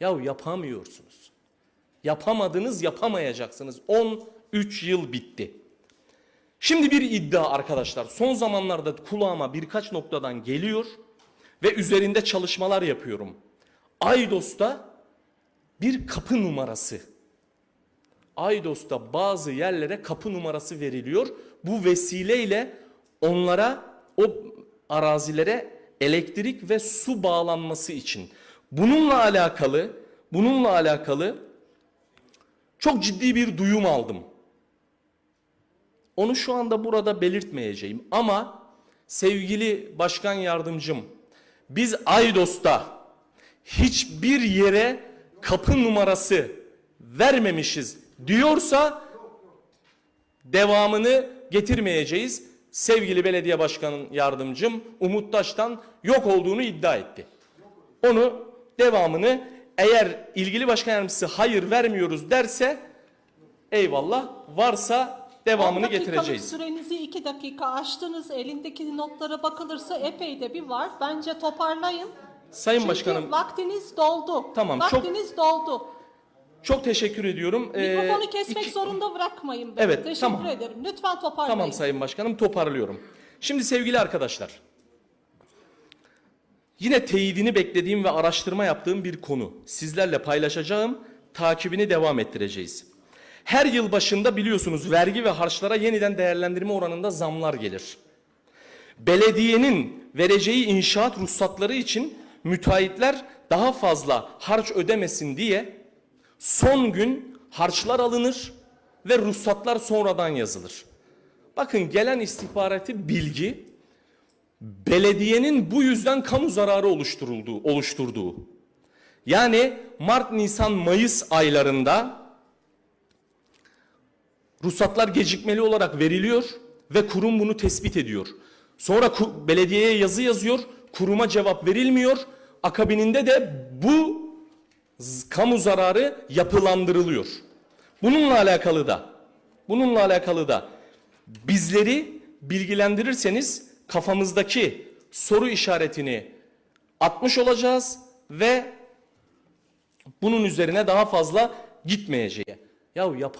Ya yapamıyorsunuz. Yapamadınız, yapamayacaksınız. 13 yıl bitti. Şimdi bir iddia arkadaşlar. Son zamanlarda kulağıma birkaç noktadan geliyor ve üzerinde çalışmalar yapıyorum. Aydos'ta bir kapı numarası. Aydos'ta bazı yerlere kapı numarası veriliyor. Bu vesileyle onlara o arazilere elektrik ve su bağlanması için. Bununla alakalı, bununla alakalı çok ciddi bir duyum aldım. Onu şu anda burada belirtmeyeceğim ama sevgili başkan yardımcım biz Aydos'ta hiçbir yere kapı numarası vermemişiz diyorsa devamını getirmeyeceğiz. Sevgili belediye başkanın yardımcım Umut Taş'tan yok olduğunu iddia etti. Onu devamını eğer ilgili başkan yardımcısı hayır vermiyoruz derse eyvallah varsa devamını 10 dakikalık getireceğiz. sürenizi 2 dakika aştınız. Elindeki notlara bakılırsa epey de bir var. Bence toparlayın. Sayın Çünkü Başkanım vaktiniz doldu. Tamam, çok- Vaktiniz doldu. çok teşekkür ediyorum. Ee, Mikrofonu kesmek iki- zorunda bırakmayın beni. Evet, Teşekkür tamam. ederim. Lütfen toparlayın. Tamam Sayın Başkanım toparlıyorum. Şimdi sevgili arkadaşlar. Yine teyidini beklediğim ve araştırma yaptığım bir konu. Sizlerle paylaşacağım, takibini devam ettireceğiz. Her yıl başında biliyorsunuz vergi ve harçlara yeniden değerlendirme oranında zamlar gelir. Belediyenin vereceği inşaat ruhsatları için müteahhitler daha fazla harç ödemesin diye son gün harçlar alınır ve ruhsatlar sonradan yazılır. Bakın gelen istihbarati bilgi belediyenin bu yüzden kamu zararı oluşturulduğu, oluşturduğu. Yani Mart, Nisan, Mayıs aylarında ruhsatlar gecikmeli olarak veriliyor ve kurum bunu tespit ediyor. Sonra belediyeye yazı yazıyor, kuruma cevap verilmiyor. Akabininde de bu kamu zararı yapılandırılıyor. Bununla alakalı da bununla alakalı da bizleri bilgilendirirseniz kafamızdaki soru işaretini atmış olacağız ve bunun üzerine daha fazla gitmeyeceğiz. Ya yap